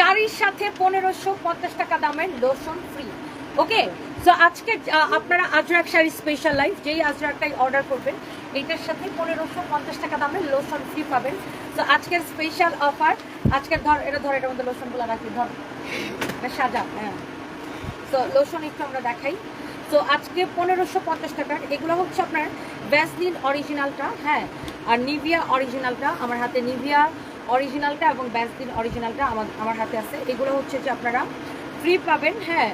শাড়ির সাথে পনেরোশো পঞ্চাশ টাকা দামের লোশন ফ্রি ওকে সো আজকে আপনারা আজরাক শাড়ি স্পেশাল লাইফ যেই আজরাকটাই অর্ডার করবেন এইটার সাথে পনেরোশো পঞ্চাশ টাকা দামের লোশন ফ্রি পাবেন। সো আজকের স্পেশাল অফার আজকের ধর, এটা ধর, এটার মধ্যে লোশনগুলো রাখি, ধর সাজা হ্যাঁ। সো লোশন একটু আমরা দেখাই। তো আজকে পনেরোশো পঞ্চাশ টাকার এগুলো হচ্ছে আপনার ভ্যাসলিন অরিজিনালটা হ্যাঁ। আর নিভিয়া অরিজিনালটা আমার হাতে নিভিয়া অরিজিনালটা এবং ভ্যাসলিন অরিজিনালটা আমার আমার হাতে আছে। এগুলো হচ্ছে যে আপনারা ফ্রি পাবেন হ্যাঁ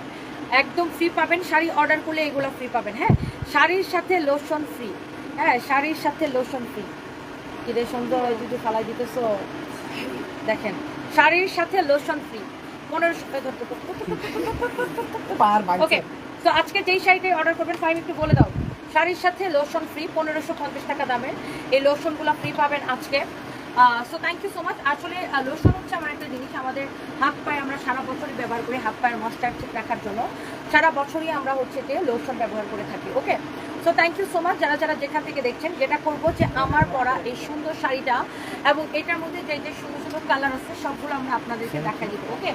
একদম ফ্রি পাবেন। শাড়ি অর্ডার করলে এগুলো ফ্রি পাবেন হ্যাঁ। শাড়ির সাথে লোশন ফ্রি হ্যাঁ শাড়ির সাথে লোশন ফ্রি কিরে সুন্দর যদি ফালাই দিতেছো। দেখেন শাড়ির সাথে লোশন ফ্রি পনেরোশো ওকে তো আজকে যেই শাড়িটাই অর্ডার করবেন ফাইন একটু বলে দাও। শাড়ির সাথে লোশন ফ্রি পনেরোশো পঞ্চাশ টাকা দামের। এই লোশনগুলো ফ্রি পাবেন আজকে। So thank you so much আসলে লোশন হচ্ছে আমার একটা জিনিস আমাদের হাত পায়ে আমরা সারা বছরই ব্যবহার করি হাত পায়ের মশটা ঠিক রাখার জন্য। সারা বছরই আমরা হচ্ছে যে লোশন ব্যবহার করে থাকি okay so thank you so much যারা যারা যেখান থেকে দেখছেন যেটা করব যে আমার পরা এই সুন্দর শাড়িটা এবং এটার মধ্যে যে যে সুন্দর সুন্দর কালার আছে সবগুলো আমরা আপনাদেরকে দেখা দিব ওকে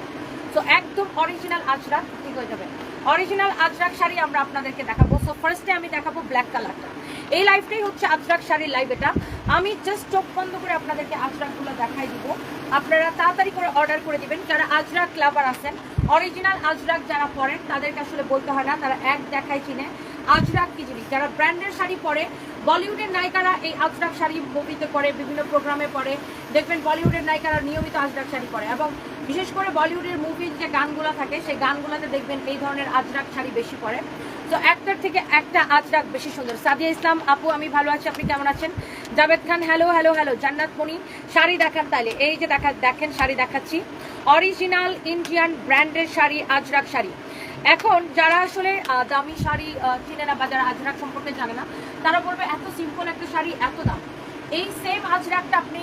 সো একদম অরিজিনাল আজরাক ঠিক হয়ে যাবে। অরিজিনাল আজরাক শাড়ি আমরা আপনাদেরকে দেখাবো। সো ফার্স্টে আমি দেখাবো ব্ল্যাক কালারটা এই লাইফটাই হচ্ছে আজরাক শাড়ির লাইভ এটা। আমি জাস্ট চোখ বন্ধ করে আপনাদেরকে আজরাকগুলো দেখাই দিব। আপনারা তাড়াতাড়ি করে অর্ডার করে দিবেন। যারা আজরাক ক্লাবার আছেন অরিজিনাল আজরাক যারা পরেন, তাদেরকে আসলে বলতে হয় না, তারা এক দেখায় চিনে। আজরাক কি জিনিস? যারা ব্র্যান্ডের শাড়ি পরে, বলিউডের নায়িকারা এই আজরাক শাড়ি মুভিতে পরে, বিভিন্ন প্রোগ্রামে পরে, দেখবেন বলিউডের নায়িকারা নিয়মিত আজরাক শাড়ি পরে। এবং বিশেষ করে বলিউডের মুভির যে গানগুলো থাকে, সেই গানগুলোতে দেখবেন এই ধরনের আজরাক শাড়ি বেশি পরে। তো একটার থেকে একটা আজরাক বেশি সুন্দর। সাদিয়া ইসলাম, আপু, আমি ভালো আছি, আপনি কেমন আছেন? Javed Khan hello hello hello Jannat Moni sari দেখান তাইলে এই যে দেখা, দেখেন, শাড়ি দেখাচ্ছি। অরিজিনাল ইন্ডিয়ান ব্র্যান্ডের শাড়ি, আজরাক শাড়ি। এখন যারা আসলে দামি শাড়ি চিনে না বা যারা আজরাক সম্পর্কে জানে না, তারা বলবে, এত সিম্পল একটা শাড়ি, এত দাম। এই সেম আজরাকটা আপনি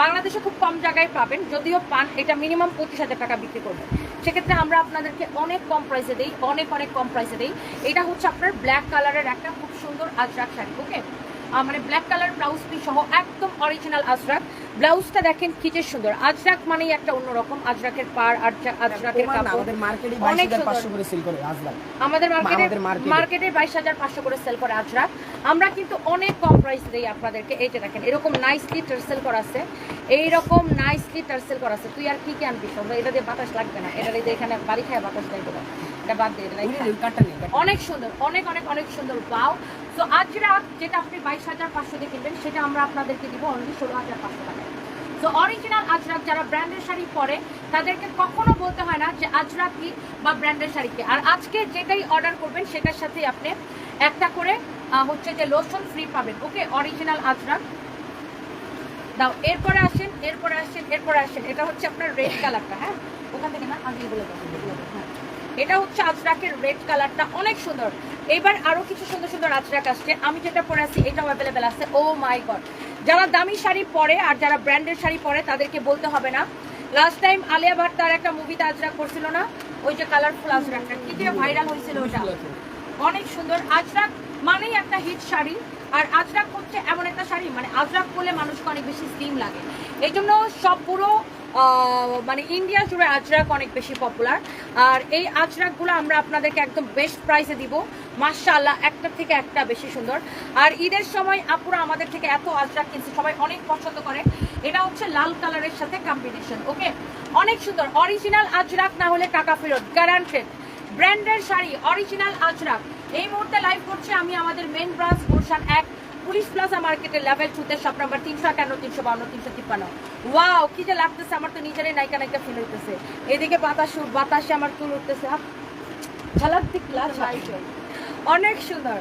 বাংলাদেশে খুব কম জায়গায় পাবেন, যদিও পান, এটা মিনিমাম পঁচিশ হাজার টাকা বিক্রি করবে সেক্ষেত্রে আমরা আপনাদেরকে অনেক কম প্রাইসে দিই, অনেক অনেক কম প্রাইসে দিই। এটা হচ্ছে আপনার ব্ল্যাক কালারের একটা খুব সুন্দর আজরাক শাড়ি ওকে মানে ব্ল্যাক কালার ব্লাউজ পিস সহ একদম অরিজিনাল আজরাক। ব্লাউজটা দেখেন কি যে সুন্দর। আজরাক মানেই একটা অন্যরকম। আজরাকের পার আজরাকের কাপড়। আমাদের মার্কেটে অনেক আমাদের মার্কেটে মার্কেটে বাইশ হাজার পাঁচশো করে সেল করে আজরাক। আমরা কিন্তু অনেক কম প্রাইস দিই আপনাদেরকে। এই যে দেখেন এরকম নাইসলি টার্সেল করা আছে। এইরকম নাইসলি টার্সেল করা আছে। তুই আর কি কি আনবি সব এটা দিয়ে বাতাস লাগবে না। এটা দিয়ে এখানে বাড়ি খায় বাতাস দেয় দেবো। এটা বাদ দিয়ে কাটটা। অনেক সুন্দর অনেক অনেক অনেক সুন্দর বাও তো আজরাক যেটা আপনি বাইশ হাজার পাঁচশো দিয়ে কিনবেন সেটা আমরা আপনাদেরকে দিব অনলি ষোলো হাজার পাঁচশো টাকা তো অরিজিনাল আজরাক যারা ব্র্যান্ডের শাড়ি পরে তাদেরকে কখনো বলতে হয় না যে আজরাক কি বা ব্র্যান্ডের শাড়ি কি। আর আজকে যেটাই অর্ডার করবেন সেটার সাথে আপনি একটা করে হচ্ছে যে লোশন ফ্রি পাবেন। ওকে অরিজিনাল আজরাক দাও এরপরে আসেন এরপরে আসেন এরপরে আসেন। এটা হচ্ছে আপনার রেড কালারটা হ্যাঁ? ওখান থেকে না আমি দাও, হ্যাঁ এটা হচ্ছে আজরাকের রেড কালারটা অনেক সুন্দর। এবার আরও কিছু সুন্দর সুন্দর আজরাক আসছে। আমি যেটা পরে আছি, এটাও অ্যাভেলেবেল আছে। ও মাই গড যারা দামি শাড়ি পরে আর যারা ব্র্যান্ডের শাড়ি পরে, তাদেরকে বলতে হবে না। লাস্ট টাইম আলিয়া ভাট তার একটা মুভিতে আজরাক করছিল না? ওই যে কালারফুল আজরাকটা। কি যে ভাইরাল হয়েছিল ওটা। অনেক সুন্দর। আজরাক মানেই একটা হিট শাড়ি। আর আজরাক হচ্ছে এমন একটা শাড়ি মানে আজরাক পরলে মানুষকে অনেক বেশি স্লিম লাগে। এই জন্য সব পুরো মানে ইন্ডিয়া জুড়ে আজরাক অনেক বেশি পপুলার আর এই আজরাকগুলো আমরা আপনাদেরকে একদম বেস্ট প্রাইসে দিব। মার্শাল্লাহ একটা থেকে একটা বেশি সুন্দর। আর ঈদের সময় আপুরা আমাদের থেকে এত আজরাক কিনছে, সবাই অনেক পছন্দ করে। এটা হচ্ছে লাল কালারের সাথে কম্বিনেশন ওকে অনেক সুন্দর। অরিজিনাল আজরাক না হলে টাকা ফেরত গ্যারান্টেড ব্র্যান্ডের শাড়ি অরিজিনাল আজরাক। এই মুহূর্তে লাইভ করছে আমি আমাদের মেন ব্রাঞ্চ গুলশান এক। পুলিশ প্লাজা মার্কেটের লেভেল টুতে শপ নাম্বার তিনশো একান্ন তিনশো বান্ন তিনশো তিপ্পান্ন। ওয়াও কি যে লাগতেছে আমার তো নিজেরই নায়িকা নায়িকা ফিল হইতেছে। এদিকে বাতাস বাতাসে আমার চুল উঠতেছে। ঝালাক অনেক সুন্দর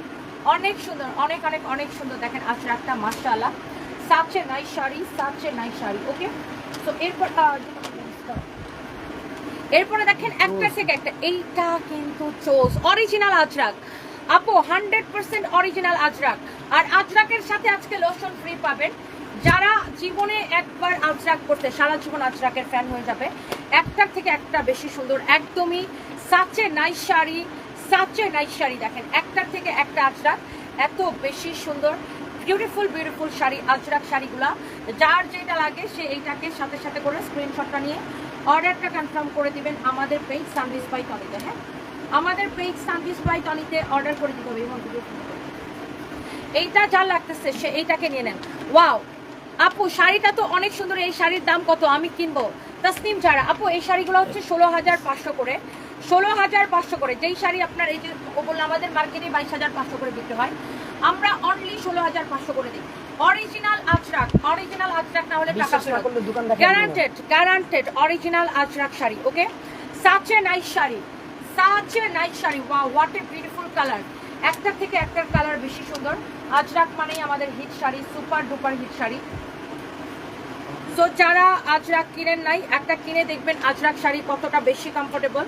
অনেক সুন্দর অনেক অনেক অনেক সুন্দর। দেখেন আজরাকটা মাশাআল্লাহ। সাচে নাই শাড়ি সাচে নাই শাড়ি ওকে তো এরপর এরপরে দেখেন একটা থেকে একটা এইটা কিন্তু চোস অরিজিনাল আজরাক। আপু হান্ড্রেড পার্সেন্ট অরিজিনাল আজরাক। আর আজরাকের সাথে আজকে লোশন ফ্রি পাবেন। যারা জীবনে একবার আজরাক করতে সারা জীবন আজরাকের ফ্যান হয়ে যাবে। একটার থেকে একটা বেশি সুন্দর, একদমই such a nice sari such a nice sari দেখেন। একটার থেকে একটা আজরাক এত বেশি সুন্দর বিউটিফুল বিউটিফুল শাড়ি, আজরাক শাড়িগুলা। যার যেটা লাগে সে এইটাকে সাথে সাথে করে স্ক্রিনশটটা নিয়ে অর্ডারটা কনফার্ম করে দিবেন আমাদের পেজ সার্ভিস বাই টনিতে হ্যাঁ? আমাদের পেজ সার্ভিস বাই টনিতে অর্ডার করে দিতে হবে এবং। এইটা যা লাগতেছে সে এইটাকে নিয়ে নেন। ওয়াও আপু শাড়িটা তো অনেক সুন্দর এই শাড়ির দাম কত? আমি কিনবো। তাসনিম যারা আপু এই শাড়িগুলো হচ্ছে ষোলো হাজার পাঁচশো করে। ষোলো হাজার পাঁচশো করে যেই শাড়ি আপনার এই যে ও বলল আমাদের মার্কেটে বাইশ হাজার পাঁচশো করে বিক্রি হয় আমরা অনলি ষোলো হাজার পাঁচশো করে দিই। অরিজিনাল আজরাক অরিজিনাল আজরাক না হলে টাকা guaranteed guaranteed original Ajrak sari okay such a nice sari such a nice sari ওয়া হোয়াট এ বিউটিফুল কালার একটা থেকে একটার কালার বেশি সুন্দর। আজরাক মানেই আমাদের hit sari super duper hit sari. So যারা আজরাক কিনেন নাই, একটা কিনে দেখবেন আজরাক শাড়ি কতটা বেশি কমফোর্টেবল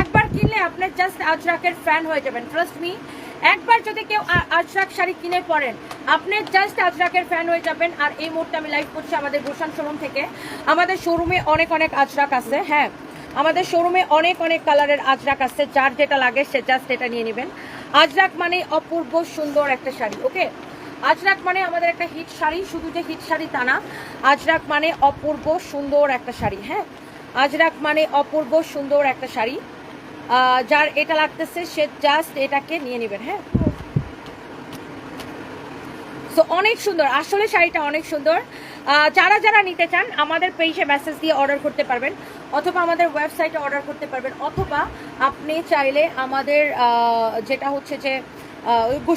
একবার কিনলে আপনার জাস্ট আজরাকের ফ্যান হয়ে যাবেন ট্রাস্ট মি একবার যদি কেউ আজরাক শাড়ি কিনে পরেন, আপনি জাস্ট আজরাকের ফ্যান হয়ে যাবেন। আর এই মুহূর্তে আমি লাইভ করছি আমাদের গুলশান শোরুম থেকে। আমাদের শোরুমে অনেক অনেক আজরাক আছে হ্যাঁ। আমাদের শোরুমে অনেক অনেক কালারের আজরাক আছে, যার যেটা লাগে সে জাস্ট এটা নিয়ে নেবেন। আজরাক মানে অপূর্ব সুন্দর একটা শাড়ি ওকে আজরাক মানে আমাদের একটা হিট শাড়ি, শুধু যে হিট শাড়ি তা না, আজরাক মানে অপূর্ব সুন্দর একটা শাড়ি হ্যাঁ? আজরাক মানে অপূর্ব সুন্দর একটা শাড়ি যার এটা লাগতেছে, সে জাস্ট এটাকে নিয়ে নেবেন হ্যাঁ? সো অনেক সুন্দর, আসলে শাড়িটা অনেক সুন্দর। যারা যারা নিতে চান, আমাদের পেজে মেসেজ দিয়ে অর্ডার করতে পারবেন, অথবা আমাদের ওয়েবসাইটে অর্ডার করতে পারবেন, অথবা আপনি চাইলে আমাদের যেটা হচ্ছে যে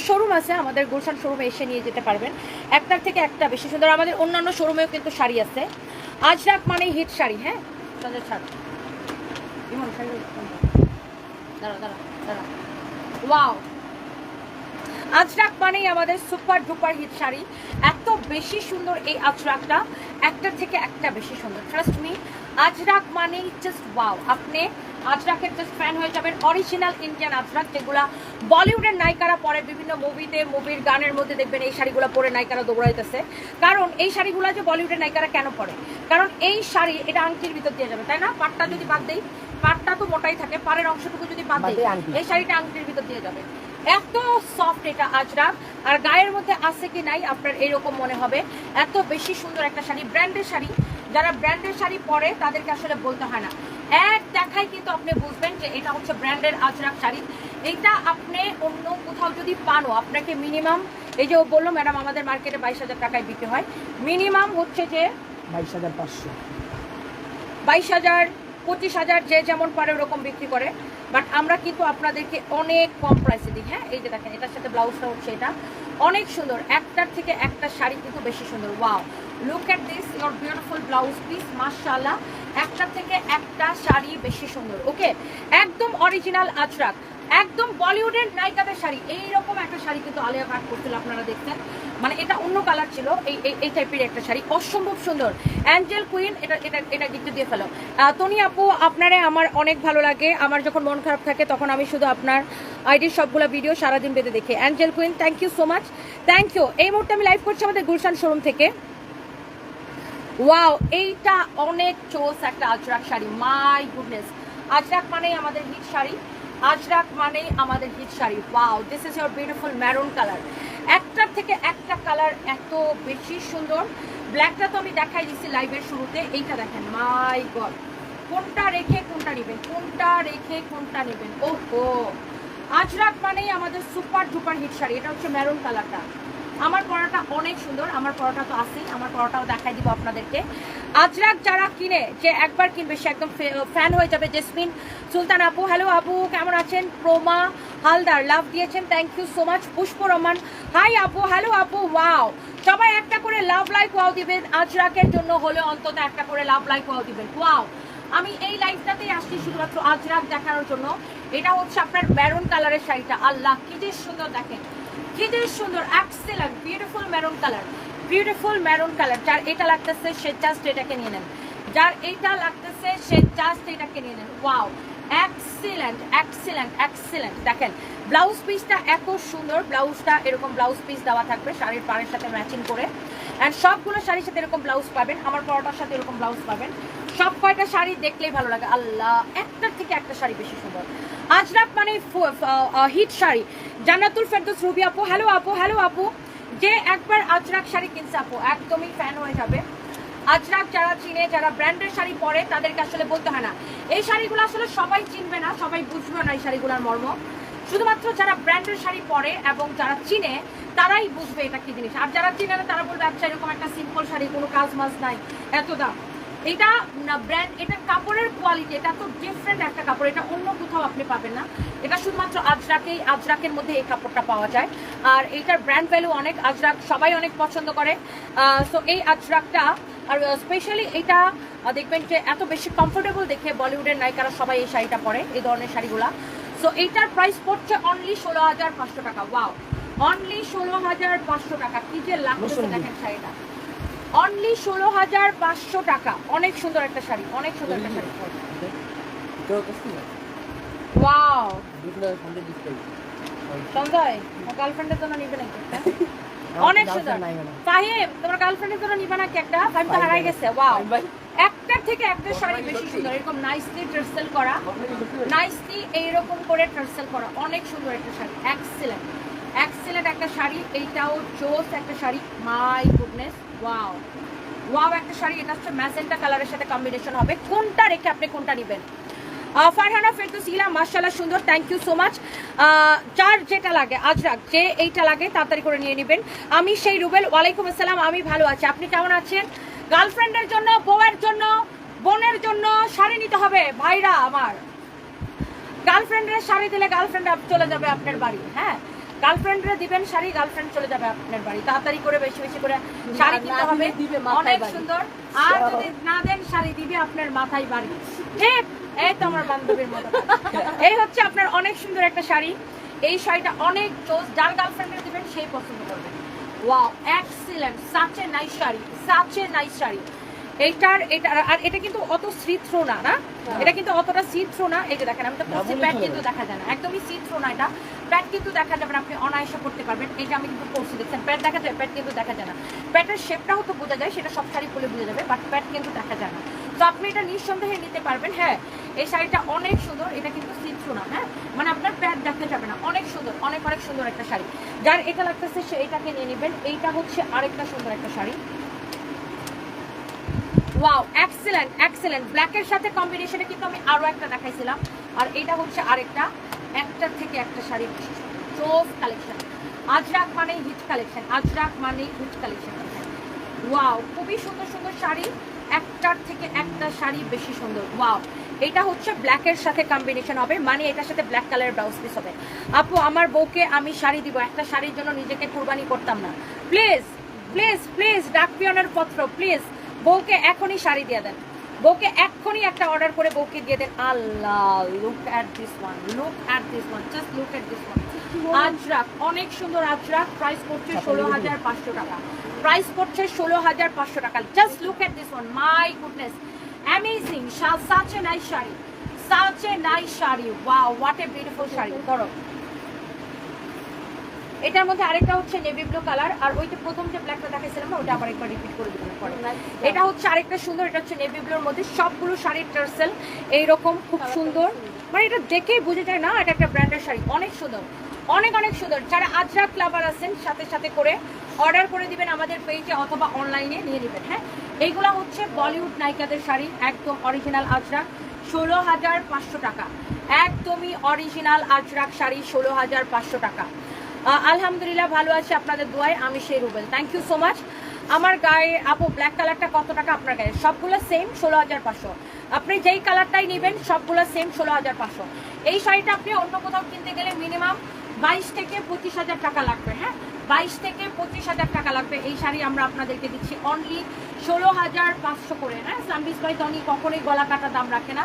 শোরুম আছে, আমাদের গুলশান শোরুমে এসে নিয়ে যেতে পারবেন। একটার থেকে একটা বেশি সুন্দর, আমাদের অন্যান্য শোরুমেও কিন্তু শাড়ি আছে। আজরাক মানে হিট শাড়ি হ্যাঁ? সঞ্জয় দাঁড়া দাঁড়া দাঁড়া ওয়াও আজরাক মানেই আমাদের সুপার ডুপার হিট শাড়ি। এত বেশি সুন্দর এই আজরাকটা একটা থেকে একটা বেশি সুন্দর। ট্রাস্ট মি আজরাক মানেই জাস্ট ওয়াও আপনি আজরাকের জাস্ট ফ্যান হয়ে যাবেন। অরিজিনাল ইন্ডিয়ান আজরাক যেগুলা বলিউডের নায়িকারা পরে বিভিন্ন মুভিতে মুভির গানের মধ্যে দেখবেন এই শাড়িগুলো পরে নায়িকারা দৌড়াইতেছে। কারণ এই শাড়িগুলো যে বলিউডের নায়িকারা কেন পরে? কারণ এই শাড়ি এটা আংটির ভিতর দিয়ে যাবে তাই না? পাটটা যদি বাদ দেই পাটটা তো মোটাই থাকে পাড়ের অংশটুকু যদি বাদ দেই এই শাড়িটা আংটির ভিতর দিয়ে যাবে। এত সফট এটা আজরাক আর গায়ের মধ্যে আছে কি নাই আপনার এরকম মনে হবে। এত বেশি সুন্দর একটা শাড়ি ব্র্যান্ডের শাড়ি। যারা ব্র্যান্ডের শাড়ি পরে তাদেরকে আসলে বলতে হয় না। এক দেখায় কিন্তু আপনি বুঝবেন যে এটা হচ্ছে ব্র্যান্ডের আজরাক শাড়ি। এইটা আপনি অন্য কোথাও যদি পানো আপনাকে মিনিমাম এই যে ও বলল ম্যাডাম আমাদের মার্কেটে বাইশ হাজার টাকায় বিক্রি হয়। মিনিমাম হচ্ছে যে বাইশ হাজার পাঁচশো। বাইশ হাজার পঁচিশ হাজার যে যেমন পারে ওরকম বিক্রি করে। বাট আমরা কিন্তু আপনাদেরকে অনেক কম প্রাইসে দিই হ্যাঁ? এই যে দেখেন, এটার সাথে ব্লাউজটা হচ্ছে এটা। অনেক সুন্দর। একটার থেকে একটা শাড়ি কিন্তু বেশি সুন্দর। Wow look at this your beautiful blouse piece মাশাআল্লাহ। একটার থেকে একটা শাড়ি বেশি সুন্দর ওকে একদম অরিজিনাল আজরাক একদম বলিউডের নায়িকাদের শাড়ি। এইরকম একটা শাড়ি কিন্তু আলিয়া ভাট করছিল, আপনারা দেখছেন। মানে এটা কালার ছিল এই এই- টাইপের একটা শাড়ি। অসম্ভব সুন্দর। অ্যাঞ্জেল কুইন এটা এটা এটা গিফট দিয়ে ফেলো। তনি আপু, আপনারে আমার অনেক ভালো লাগে। আমার যখন মন খারাপ থাকে, তখন আমি শুধু আপনার আইডির সবগুলো ভিডিও সারাদিন বেঁধে দেখি। Angel Queen thank you so much thank you এই মুহূর্তে আমি লাইভ করছি আমাদের গুলশান শোরুম থেকে। ওয়াও এইটা অনেক চোস একটা আজরাক শাড়ি। মাই গুডনেস আজরাক মানেই আমাদের হিট শাড়ি। আজরাক মানেই আমাদের hit sari. Wow this is your beautiful maroon colour একটার থেকে একটা কালার এত বেশি সুন্দর। ব্ল্যাকটা তো আমি দেখাই দিচ্ছি লাইভের শুরুতে, এইটা দেখেন মাই গড কোনটা রেখে কোনটা নেবেন? কোনটা রেখে কোনটা নেবেন? ওহো! আজরাক মানেই আমাদের সুপার ডুপার হিট শাড়ি, এটা হচ্ছে মেরুন কালারটা আমার পড়াটা অনেক সুন্দর, আমার পড়াটা তো আছেই, আমার পড়াটাও দেখাই দিব আপনাদেরকে। আজরাক যারা কিনে, যে একবার কিনবে, সে একদম ফ্যান হয়ে যাবে। জেসমিন, সুলতান আপু হ্যালো আপু, কেমন আছেন? প্রমা হালদার লাভ দিয়েছেন thank you so much Pushpa Rahman hi আপু হ্যালো আপু ওয়াও সবাই একটা করে লাভ লাইক ওয়াও দিবেন, আজরাকের জন্য হলে অন্তত একটা করে লাভ লাইক ওয়াও দিবেন। ওয়াও আমি এই লাইফটাতেই আসছি শুধুমাত্র আজরাক দেখানোর জন্য। এটা হচ্ছে আপনার মেরুন কালারের শাড়িটা। আল্লাহ, কি যে সুন্দর দেখেন। কি যে সুন্দর excellent beautiful maroon colour beautiful maroon colour যার এটা লাগতেছে, সে জাস্ট এটাকে নিয়ে নেন যার এইটা লাগতেছে, সে জাস্ট এটাকে নিয়ে নেন ওয়াও এক্সিলেন্ট এক্সিলেন্ট এক্সিলেন্ট দেখেন ব্লাউজ পিসটা এত সুন্দর। ব্লাউজটা এরকম ব্লাউজ পিস দেওয়া থাকবে শাড়ির পাড়ের সাথে ম্যাচিং করে। অ্যান্ড সবগুলো শাড়ির সাথে এরকম ব্লাউজ পাবেন। আমার পরোটার সাথে এরকম ব্লাউজ পাবেন। সব কয়টা শাড়ি দেখলেই ভালো লাগে। আল্লাহ, একটার থেকে একটা শাড়ি বেশি সুন্দর। আজরাক মানে হিট শাড়ি। জান্নাতুল ফেরদৌস, রুবি আপু হ্যালো আপু হ্যালো আপু। যে একবার আজরাক শাড়ি কিনছে আপু, একদমই ফ্যান হয়ে যাবে। আজরাক যারা চিনে, যারা ব্র্যান্ডের শাড়ি পরে, তাদেরকে আসলে বলতে হয় না। এই শাড়িগুলো আসলে সবাই চিনবে না, সবাই বুঝবে না এই শাড়িগুলোর মর্ম। শুধুমাত্র যারা ব্র্যান্ডের শাড়ি পরে এবং যারা চিনে, তারাই বুঝবে এটা কি জিনিস। আর যারা চিনে না, তারা বলবে আচ্ছা এরকম একটা সিম্পল শাড়ি, কোনো কাজ মাজ নাই, এত দাম। এটা ব্র্যান্ড এটা কাপড়ের কোয়ালিটি এটা তো ডিফারেন্ট একটা কাপড় এটা অন্য কোথাও আপনি পাবেন না। এটা শুধুমাত্র আজরাকেই আজরাকের মধ্যে এই কাপড়টা পাওয়া যায়। আর এইটার ব্র্যান্ড ভ্যালু অনেক আজরাক সবাই অনেক পছন্দ করে। সো এই আজরাকটা আর স্পেশালি এটা দেখবেন যে এত বেশি কমফোর্টেবল দেখে বলিউডের নায়িকারা সবাই এই শাড়িটা পরে এই ধরনের শাড়িগুলা। সো এইটার প্রাইস পড়ছে অনলি ষোলো হাজার পাঁচশো টাকা ওয়াও অনলি ষোলো হাজার পাঁচশো টাকা কি যে লাগতেছে দেখেন শাড়িটা। অনলি ষোলো হাজার পাঁচশো টাকা। অনেক সুন্দর একটা শাড়ি অনেক সুন্দর একটা শাড়ি। ওয়াও গার্লফ্রেন্ডের জন্য নিবে নাকি একটা? অনেক সুন্দর। ফাহিম তোমার গার্লফ্রেন্ডের জন্য নিবে নাকি একটা? ফাহিম তো হারাই গেছে ওয়াও একটার থেকে একটা শাড়ি বেশি সুন্দর। এরকম নাইসলি টার্সেল করা। নাইসলি এইরকম করে টার্সেল করা। অনেক সুন্দর একটা শাড়ি। এক্সেলেন্ট এক্সেলেন্ট একটা শাড়ি, এইটাও জোস একটা sari. My goodness wow wow একটা শাড়ি, এটা হচ্ছে ম্যাজেন্টা কালারের সাথে কম্বিনেশন হবে। কোনটা রেখে আপনি কোনটা নেবেন? ফারহানা ফেরদৌস ইলা মাশাআল্লাহ সুন্দর থ্যাংক ইউ সো মাচ যার যেটা লাগে আজরাক যে এইটা লাগে, তাড়াতাড়ি করে নিয়ে নেবেন। আমি সেই রুবেল, ওয়ালাইকুম আসসালাম, আমি ভালো আছি। আপনি কেমন আছেন? গার্লফ্রেন্ডের জন্য, বউয়ের জন্য, বোনের জন্য শাড়ি নিতে হবে, ভাইরা আমার। গার্লফ্রেন্ডের শাড়ি দিলে গার্লফ্রেন্ড চলে যাবে আপনার বাড়ি হ্যাঁ? গার্লফ্রেন্ডরে দিবেন শাড়ি গার্লফ্রেন্ড চলে যাবে আপনার বাড়ি। তাড়াতাড়ি করে বেশি বেশি করে শাড়ি কিনতে হবে। অনেক সুন্দর। আর যদি না দেন শাড়ি দিবে আপনার মাথায় বাড়ি। ঠিক এই তো আমার বান্ধবীর মতো। এই হচ্ছে আপনার অনেক সুন্দর একটা শাড়ি। এই শাড়িটা অনেক চোস যার গার্লফ্রেন্ডের দিবেন সেই পছন্দ করবে। Wow excellent such nice sari such nice sari. এইটার এটা আর এটা কিন্তু অত সি না? না এটা কিন্তু অতটা সি না এই যে দেখেন আমি তো প্যাট কিন্তু দেখা যায় না। একদমই সি না এটা। প্যাট কিন্তু দেখা যাবে আপনি অনায়াসে করতে পারবেন। এটা আমি কিন্তু পরছি দেখছেন? প্যাট দেখা যায় প্যাট কিন্তু দেখা যায় না। প্যাটের শেপটাও তো বোঝা যায় সেটা সব শাড়ি পরে বোঝা যাবে বাট প্যাট কিন্তু দেখা যায় না। তো আপনি এটা নিঃসন্দেহে নিতে পারবেন হ্যাঁ? এই শাড়িটা অনেক সুন্দর এটা কিন্তু সি না হ্যাঁ? মানে আপনার প্যাট দেখতে যাবে না। অনেক সুন্দর অনেক অনেক সুন্দর একটা শাড়ি। যার এটা লাগতেছে সে এটাকে নিয়ে নেবেন। এইটা হচ্ছে আরেকটা সুন্দর একটা শাড়ি। ওয়াও এক্সেলেন্ট এক্সেলেন্ট ব্ল্যাকের সাথে কম্বিনেশনে কিন্তু আমি আরও একটা দেখাইছিলাম। আর এটা হচ্ছে আরেকটা একটার থেকে একটা শাড়ি চোফ কালেকশন আজরাক মানেই হিট কালেকশন আজরাক মানেই হিট কালেকশন ওয়াও খুবই সুন্দর সুন্দর শাড়ি। একটার থেকে একটা শাড়ি বেশি সুন্দর। ওয়াও এটা হচ্ছে ব্ল্যাকের সাথে কম্বিনেশন হবে মানে এটার সাথে ব্ল্যাক কালারের ব্লাউজ পিস হবে। আপু, আমার বউকে আমি শাড়ি দিব, একটা শাড়ির জন্য নিজেকে কুরবানি করতাম না। প্লিজ প্লিজ প্লিজ ডাক পিয়নের পত্র প্লিজ বউকে এখনই শাড়ি দিয়ে দেন। বউকে এক্ষুনি একটা অর্ডার করে বউকে দিয়ে দেন। Allah look at this one look at this one just look at this one Ajrak অনেক সুন্দর আজরাক। প্রাইস পড়ছে ষোলো হাজার পাঁচশো টাকা। প্রাইস পড়ছে ষোলো হাজার পাঁচশো টাকা। Just look at this one my goodness amazing such a nice sari. Such a nice sari. Wow what a beautiful sari. ধরো। এটার মধ্যে আরেকটা হচ্ছে নেভি ব্লু কালার আর ওইটা প্রথম যে ব্ল্যাকটা দেখাইছিলাম না ওটা আবার একবার রিপিট করে দিবেন পরে। এটা হচ্ছে আরেকটা সুন্দর এটা হচ্ছে নেভি ব্লুর মধ্যে। সবগুলো শাড়ির টার্সেল এইরকম খুব সুন্দর। মানে এটা দেখেই বুঝে যায় না এটা একটা ব্র্যান্ডের শাড়ি। অনেক সুন্দর অনেক অনেক সুন্দর। যারা আজরাক লাভার আছেন সাথে সাথে করে অর্ডার করে দিবেন আমাদের পেজে অথবা অনলাইনে নিয়ে নেবেন হ্যাঁ? এইগুলো হচ্ছে বলিউড নায়িকাদের শাড়ি একদম অরিজিনাল আজরাক ষোলো হাজার পাঁচশো টাকা। একদমই অরিজিনাল আজরাক শাড়ি ষোলো হাজার পাঁচশো টাকা। আলহামদুলিল্লাহ ভালো আছি আপনাদের দোয়ায়, আমি সেই Rubel. Thank you so much আমার গায়ে, আপু ব্ল্যাক কালারটা কত টাকা আপনার গায়ে? সবগুলো সেম ষোলো হাজার পাঁচশো। আপনি যেই কালারটাই নেবেন, সবগুলো সেম ষোলো হাজার পাঁচশো। এই শাড়িটা আপনি অন্য কোথাও কিনতে গেলে মিনিমাম বাইশ থেকে পঁচিশ হাজার টাকা লাগবে হ্যাঁ? বাইশ থেকে পঁচিশ হাজার টাকা লাগবে। এই শাড়ি আমরা আপনাদেরকে দিচ্ছি অনলি ষোলো হাজার পাঁচশো করে হ্যাঁ? সাম্বিস ভাই তনি কখনোই গলা কাটা দাম রাখে না।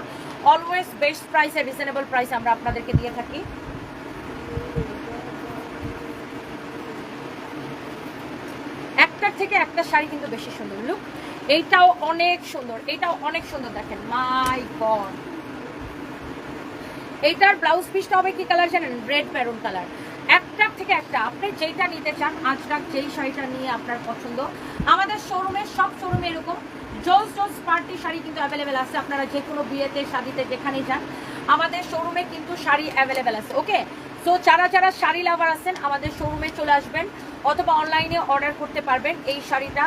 অলওয়েজ বেস্ট প্রাইসে রিজনেবল প্রাইস আমরা আপনাদেরকে দিয়ে থাকি। একটার থেকে একটা শাড়ি কিন্তু বেশি সুন্দর। লুক, এইটাও অনেক সুন্দর, এইটাও অনেক সুন্দর দেখেন। মাই গড। এইটার ব্লাউজ পিসটা হবে কি কালার জানেন? Red maroon colour. একটার থেকে একটা, আপনি যেইটা নিতে চান আজরাক যেই শাড়িটা নিয়ে আপনার পছন্দ, আমাদের শোরুমে, সব শোরুমে এরকম জোস জোস পার্টি শাড়ি কিন্তু অ্যাভেলেবেল আছে। আপনারা যে কোনো বিয়েতে, শাদিতে, যেখানেই যান, আমাদের শোরুমে কিন্তু শাড়ি অ্যাভেলেবেল আছে ওকে সো যারা যারা শাড়ি লাভার আছেন, আমাদের শোরুমে চলে আসবেন। অথবা অনলাইনে অর্ডার করতে পারবেন এই শাড়িটা।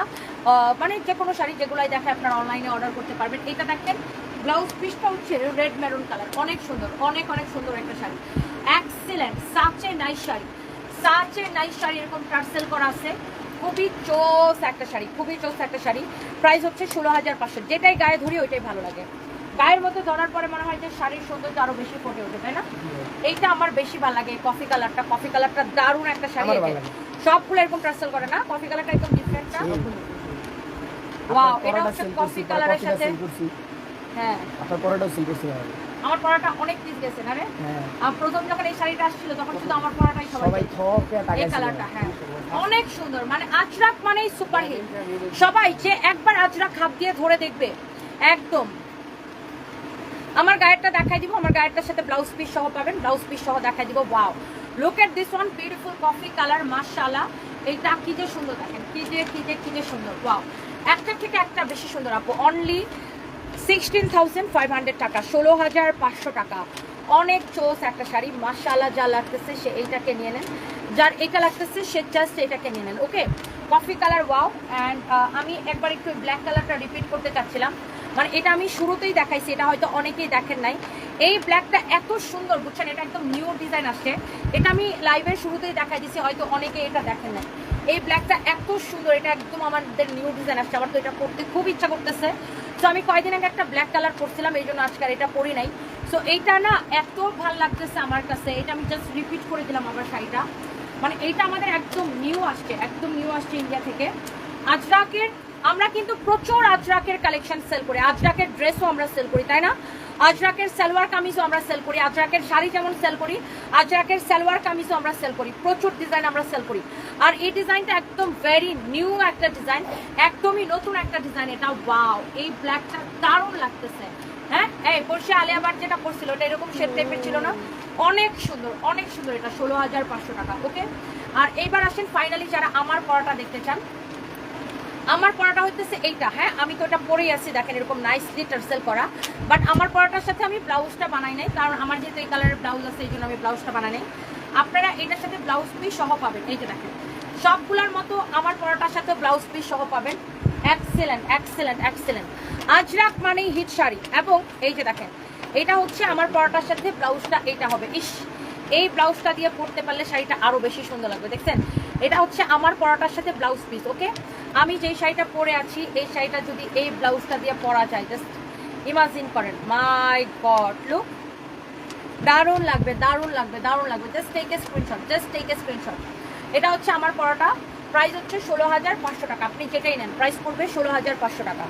মানে যে কোনো শাড়ি যেগুলাই দেখে আপনারা অনলাইনে অর্ডার করতে পারবেন। এটা দেখেন ব্লাউজ পিসটা হচ্ছে রেড মেরুন কালার অনেক সুন্দর, অনেক অনেক সুন্দর একটা sari. Excellent such a nice sari. Such a nice sari, এরকম টার্সেল করা আছে। খুবই চোস একটা শাড়ি, খুবই চোস একটা শাড়ি। প্রাইস হচ্ছে ষোলো হাজার পাঁচশো। যেটাই গায়ে ধরি ওইটাই ভালো লাগে। গায়ের মধ্যে ধরার পরে মনে হয় যে শাড়ির সৌন্দর্য আরও বেশি ফুটে ওঠে তাই না? এইটা আমার বেশি ভালো লাগে কফি কালারটা কফি কালারটা দারুণ একটা শাড়ি। সবগুলো এরকম টার্সেল করে না? কফি কালারটা একদম ডিফারেন্ট না ওয়াও এটা হচ্ছে কফি কালারের সাথে। হ্যাঁ। আপনার পরোটা সিল করছি আমার পড়াটা অনেক পিস গেছে না রে? হ্যাঁ। আর প্রথম যখন এই শাড়িটা আসছিল তখন শুধু আমার পড়াটাই সবাই টাকা এই কালারটা হ্যাঁ। অনেক সুন্দর। মানে আজরাক মানেই সুপার হিট সবাই যে একবার আজরাক খাপ দিয়ে ধরে দেখবে একদম। আমার গায়েরটা দেখাই দিব, আমার গায়েরটার সাথে ব্লাউজ পিস সহ পাবেন ব্লাউজ পিস সহ দেখাই দিব wow look at this one beautiful coffee colour মাশাআল্লাহ এইটা কি যে সুন্দর, দেখেন, কি যে কি যে কি যে সুন্দর ওয়াও একটা থেকে একটা বেশি সুন্দর, আপু only sixteen thousand five hundred টাকা ষোলো হাজার পাঁচশো টাকা। অনেক চোস একটা শাড়ি মাশাআল্লাহ যা লাগতেছে, সে এইটাকে নিয়ে নেন। যার এটা লাগতেছে, সে জাস্ট এটাকে নিয়ে নেন okay coffee colour wow and আমি একবার একটু ব্ল্যাক কালারটা রিপিট করতে চাচ্ছিলাম। মানে এটা আমি শুরুতেই দেখাইছি, এটা হয়তো অনেকেই দেখেন নাই। এই ব্ল্যাকটা এত সুন্দর, বুঝছেন? এটা একদম নিউ ডিজাইন আসছে। এটা আমি লাইভের শুরুতেই দেখাই দিছি, হয়তো অনেকে এটা দেখেন নাই। এই ব্ল্যাকটা এত সুন্দর, এটা একদম আমাদের নিউ ডিজাইন আসছে। আমার তো এটা পড়তে খুব ইচ্ছা করতেছে। তো আমি কয়দিন আগে একটা ব্ল্যাক কালার পরছিলাম, এই জন্য আজকাল এটা পরি নাই। সো এইটা না এত ভালো লাগতেছে আমার কাছে। এটা আমি জাস্ট রিপিট করে দিলাম আমার শাড়িটা। মানে এইটা আমাদের একদম নিউ আসছে, একদম নিউ আসছে ইন্ডিয়া থেকে। আজরাকের আমরা কিন্তু প্রচুর আজরাকের কালেকশন সেল করি। আজরাকের ড্রেসও আমরা সেল করি, তাই না? আজরাকের সালোয়ার কামিজও আমরা সেল করি। আজরাকের শাড়ি যেমন সেল করি, আজরাকের সালোয়ার কামিজও আমরা সেল করি। প্রচুর ডিজাইন আমরা সেল করি। আর এই ডিজাইনটা একদম ভেরি নিউ একটা ডিজাইন একদমই নতুন একটা ডিজাইন এটা ওয়াও এই ব্ল্যাকটা দারুণ লাগতেছে। হ্যাঁ? এই পরশে আলিয়াবার যেটা পরছিল, ওটা এরকম শেড টাইপের ছিল না। অনেক সুন্দর অনেক সুন্দর। এটা ষোলো হাজার পাঁচশো টাকা ওকে আর এইবার আসেন ফাইনালি যারা আমার পড়াটা দেখতে চান আমার পড়াটা হইতেছে এইটা হ্যাঁ? আমি তো এটা পরেই আছি, দেখেন এরকম নাইসলি টার্সেল করা। বাট আমার পড়াটার সাথে আমি ব্লাউজটা বানাই নাই, কারণ আমার যেহেতু এই কালারের ব্লাউজ আছে, এই জন্য আমি ব্লাউজটা বানাই নাই। আপনারা এটার সাথে ব্লাউজ পিস সহ পাবেন, এই যে দেখেন। সবগুলোর মতো আমার পড়াটার সাথে ব্লাউজ পিস সহ পাবেন। এক্সেলেন্ট এক্সেলেন্ট এক্সেলেন্ট আজরাক মানেই হিট শাড়ি। এবং এই যে দেখেন, এটা হচ্ছে আমার পড়াটার সাথে ব্লাউজটা, এইটা হবে। ইস! এই ব্লাউজটা দিয়ে পরতে পারলে শাড়িটা আরও বেশি সুন্দর লাগবে, দেখছেন? এটা হচ্ছে আমার পরাটার সাথে ব্লাউজ পিস ওকে আমি যেই শাড়িটা পরে আছি, এই শাড়িটা যদি এই ব্লাউজটা দিয়ে পরা যায় জাস্ট ইমাজিন করেন মাই গড লুক দারুণ লাগবে দারুণ লাগবে দারুণ লাগবে just take a screenshot just take a screenshot এটা হচ্ছে আমার পরাটা প্রাইস হচ্ছে ষোলো হাজার পাঁচশো টাকা, আপনি যেটাই নেন প্রাইস পড়বে ষোলো হাজার পাঁচশো টাকা।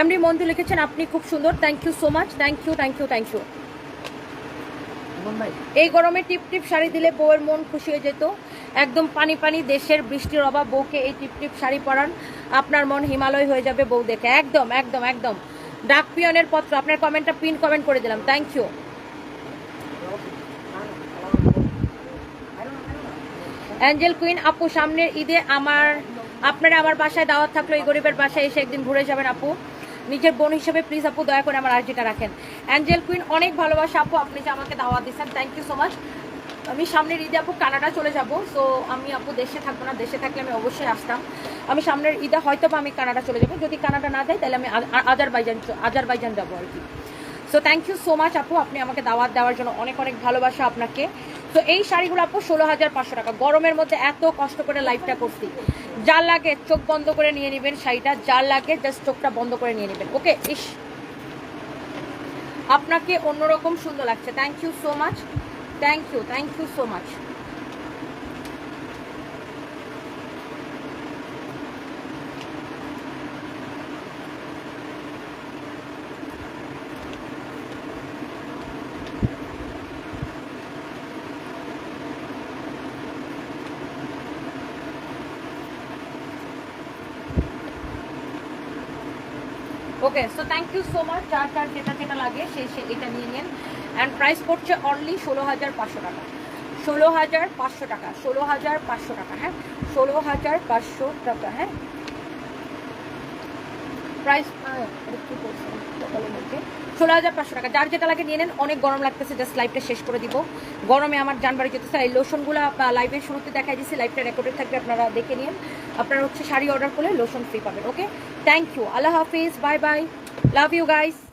এমডি মন্টু লিখেছেন, আপনি খুব সুন্দর thank you so much thank you thank you thank you এই গরমে টিপ টিপ শাড়ি দিলে বউয়ের মন খুশি হয়ে যেত। একদম পানি পানি দেশের বৃষ্টির অভাব, বউকে এই টিপ টিপ শাড়ি পরান। আপনার মন হিমালয় হয়ে যাবে বউ দেখে। একদম একদম একদম। ডাক পিয়নের পত্র, আপনার কমেন্টটা পিন কমেন্ট করে দিলাম। থ্যাংক ইউ অ্যাঞ্জেল কুইন আপু, সামনের ঈদে আমার আপনারা আমার বাসায় দাওয়াত থাকল, এই গরিবের বাসায় এসে একদিন ঘুরে যাবেন আপু। নিজের বোন হিসেবে প্লিজ আপু দয়া করে আমার আর্জিটা রাখেন। অ্যাঞ্জেল কুইন, অনেক ভালোবাসা আপু, আপনি যে আমাকে দাওয়া দিচ্ছেন থ্যাংক ইউ সো মাচ আমি সামনের ঈদে আপু কানাডা চলে যাব সো আমি আপু দেশে থাকব না, দেশে থাকলে আমি অবশ্যই আসতাম। আমি সামনের ঈদে হয়তো আমি কানাডা চলে যাব। যদি কানাডা না যাই, তাহলে আমি আজারবাইজান আজারবাইজান যাব আর কি। So thank you so much আপু। আপনি আমাকে দাওয়াত দেওয়ার জন্য অনেক অনেক ভালোবাসা আপনাকে। তো এই শাড়িগুলো আপু ষোলো হাজার পাঁচশো টাকা। গরমের মধ্যে এত কষ্ট করে লাইফটা করছি। যার লাগে চোখ বন্ধ করে নিয়ে নেবেন শাড়িটা, যার লাগে জাস্ট চোখটা বন্ধ করে নিয়ে নেবেন। ওকে ইস। আপনাকে অন্যরকম সুন্দর লাগছে। Thank you so much thank you thank you so much okay so thank you so much যার যার যেটা যেটা লাগে, সে সে এটা নিয়ে নিন। অ্যান্ড প্রাইস পড়ছে অনলি ষোলো হাজার পাঁচশো টাকা। ষোলো হাজার পাঁচশো টাকা, ষোলো হাজার পাঁচশো টাকা হ্যাঁ? ষোলো হাজার পাঁচশো টাকা হ্যাঁ? প্রাইস একটু করছে সকালের মধ্যে ষোলো হাজার পাঁচশো টাকা। যার যেটা লাগে নিয়ে নেন, অনেক গরম লাগতেছে জাস্ট লাইভটা শেষ করে দিব। গরমে আমার জানবাড়ি যেতে স্যার এই লোশনগুলো লাইভের শুরুতে দেখাই দিচ্ছি লাইভটা রেকর্ডেড থাকবে, আপনারা দেখে নিন। আপনারা হচ্ছে শাড়ি অর্ডার করলে লোশন ফ্রি পাবেন okay thank you Allah Hafiz bye bye love you guys